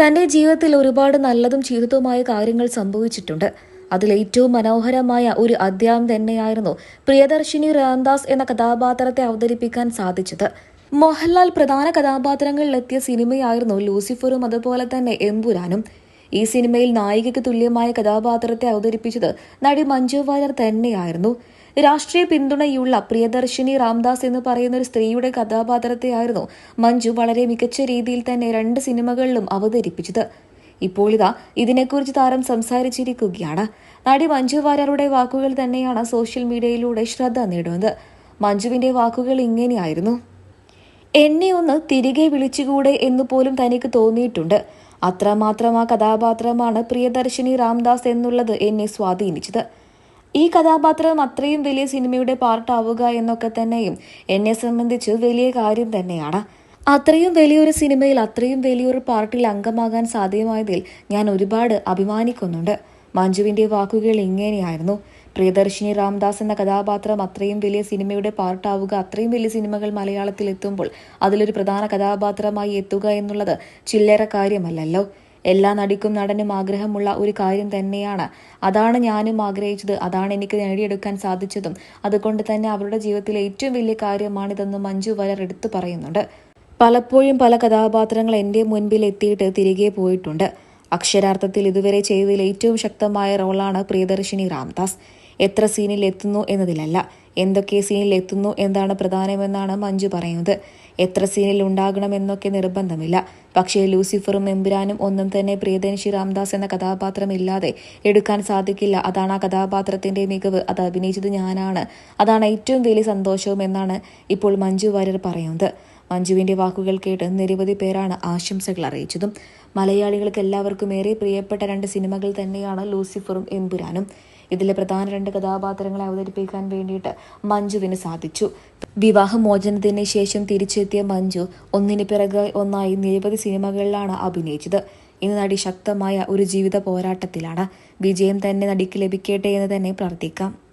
തന്റെ ജീവിതത്തിൽ ഒരുപാട് നല്ലതും ചീത്തതുമായ കാര്യങ്ങൾ സംഭവിച്ചിട്ടുണ്ട്. അതിൽ ഏറ്റവും മനോഹരമായ ഒരു അധ്യായം തന്നെയായിരുന്നു പ്രിയദർശിനി രാംദാസ് എന്ന കഥാപാത്രത്തെ അവതരിപ്പിക്കാൻ സാധിച്ചത്. മോഹൻലാൽ പ്രധാന കഥാപാത്രങ്ങളിലെത്തിയ സിനിമയായിരുന്നു ലൂസിഫറും അതുപോലെ തന്നെ എംപുരാനും ഈ സിനിമയിൽ നായികയ്ക്ക് തുല്യമായ കഥാപാത്രത്തെ അവതരിപ്പിച്ചത് നടി മഞ്ജു വാര്യർ തന്നെയായിരുന്നു. രാഷ്ട്രീയ പിന്തുണയുള്ള പ്രിയദർശിനി രാംദാസ് എന്ന് പറയുന്ന ഒരു സ്ത്രീയുടെ കഥാപാത്രത്തെയായിരുന്നു മഞ്ജു വളരെ മികച്ച രീതിയിൽ തന്നെ രണ്ട് സിനിമകളിലും അവതരിപ്പിച്ചത്. ഇപ്പോൾ ഇതാ ഇതിനെക്കുറിച്ച് താരം സംസാരിച്ചിരിക്കുകയാണ്. നടി മഞ്ജു വാര്യരുടെ വാക്കുകൾ തന്നെയാണ് സോഷ്യൽ മീഡിയയിലൂടെ ശ്രദ്ധ നേടുന്നത്. മഞ്ജുവിന്റെ വാക്കുകൾ ഇങ്ങനെയായിരുന്നു. എന്നെ ഒന്ന് തിരികെ വിളിച്ചുകൂടെ എന്ന് പോലും തനിക്ക് തോന്നിയിട്ടുണ്ട്. അത്രമാത്രം ആ കഥാപാത്രമാണ് പ്രിയദർശിനി രാംദാസ് എന്നുള്ളത് എന്നെ സ്വാധീനിച്ചത്. ഈ കഥാപാത്രം അത്രയും വലിയ സിനിമയുടെ പാർട്ടാവുക എന്നൊക്കെ തന്നെയും എന്നെ സംബന്ധിച്ച് വലിയ കാര്യം തന്നെയാണ്. അത്രയും വലിയൊരു സിനിമയിൽ അത്രയും വലിയൊരു പാർട്ടിയിൽ അംഗമാകാൻ സാധ്യമായതിൽ ഞാൻ ഒരുപാട് അഭിമാനിക്കുന്നുണ്ട്. മഞ്ജുവിന്റെ വാക്കുകൾ ഇങ്ങനെയായിരുന്നു. പ്രിയദർശിനി രാംദാസ് എന്ന കഥാപാത്രം അത്രയും വലിയ സിനിമയുടെ പാർട്ടാവുക അത്രയും വലിയ സിനിമകൾ മലയാളത്തിൽ എത്തുമ്പോൾ അതിലൊരു പ്രധാന കഥാപാത്രമായി എത്തുക എന്നുള്ളത് ചില്ലറ കാര്യമല്ലല്ലോ. എല്ലാ നടിക്കും നടനും ആഗ്രഹമുള്ള ഒരു കാര്യം തന്നെയാണ്. അതാണ് ഞാനും ആഗ്രഹിച്ചത്. അതാണ് എനിക്ക് നേടിയെടുക്കാൻ സാധിച്ചതും. അതുകൊണ്ട് തന്നെ അവരുടെ ജീവിതത്തിലെ ഏറ്റവും വലിയ കാര്യമാണിതെന്ന് മഞ്ജു വരർ എടുത്തു പറയുന്നുണ്ട്. പലപ്പോഴും പല കഥാപാത്രങ്ങൾ എന്റെ മുൻപിൽ എത്തിയിട്ട് തിരികെ പോയിട്ടുണ്ട്. അക്ഷരാർത്ഥത്തിൽ ഇതുവരെ ചെയ്തതിൽ ഏറ്റവും ശക്തമായ റോളാണ് പ്രിയദർശിനി രാംദാസ്. എത്ര സീനിൽ എത്തുന്നു എന്നതിലല്ല. എന്തൊക്കെ സീനിൽ എത്തുന്നു എന്താണ് പ്രധാനമെന്നാണ് മഞ്ജു പറയുന്നത്. എത്ര സീനിൽ ഉണ്ടാകണമെന്നൊക്കെ നിർബന്ധമില്ല. പക്ഷേ ലൂസിഫറും എമ്പുരാനും ഒന്നും തന്നെ പ്രിയദർശി രാംദാസ് എന്ന കഥാപാത്രം ഇല്ലാതെ എടുക്കാൻ സാധിക്കില്ല. അതാണ് ആ കഥാപാത്രത്തിന്റെ മികവ്. അത് അഭിനയിച്ചത് ഞാനാണ്. അതാണ് ഏറ്റവും വലിയ സന്തോഷവും എന്നാണ് ഇപ്പോൾ മഞ്ജു വാര്യർ പറയുന്നത്. മഞ്ജുവിന്റെ വാക്കുകൾ കേട്ട് നിരവധി പേരാണ് ആശംസകൾ അറിയിച്ചതും. മലയാളികൾക്ക് എല്ലാവർക്കും ഏറെ പ്രിയപ്പെട്ട രണ്ട് സിനിമകൾ തന്നെയാണ് ലൂസിഫറും എമ്പുരാനും. ഇതിലെ പ്രധാന രണ്ട് കഥാപാത്രങ്ങളെ അവതരിപ്പിക്കാൻ വേണ്ടിയിട്ട് മഞ്ജുവിന് സാധിച്ചു. വിവാഹമോചനത്തിന് ശേഷം തിരിച്ചെത്തിയ മഞ്ജു ഒന്നിന് പിറകെ ഒന്നായി നിരവധി സിനിമകളിലാണ് അഭിനയിച്ചത്. ഇന്ന് നടി ശക്തമായ ഒരു ജീവിത പോരാട്ടത്തിലാണ്. വിജയം തന്നെ നടിക്ക് ലഭിക്കട്ടെ എന്ന് തന്നെ പ്രാർത്ഥിക്കാം.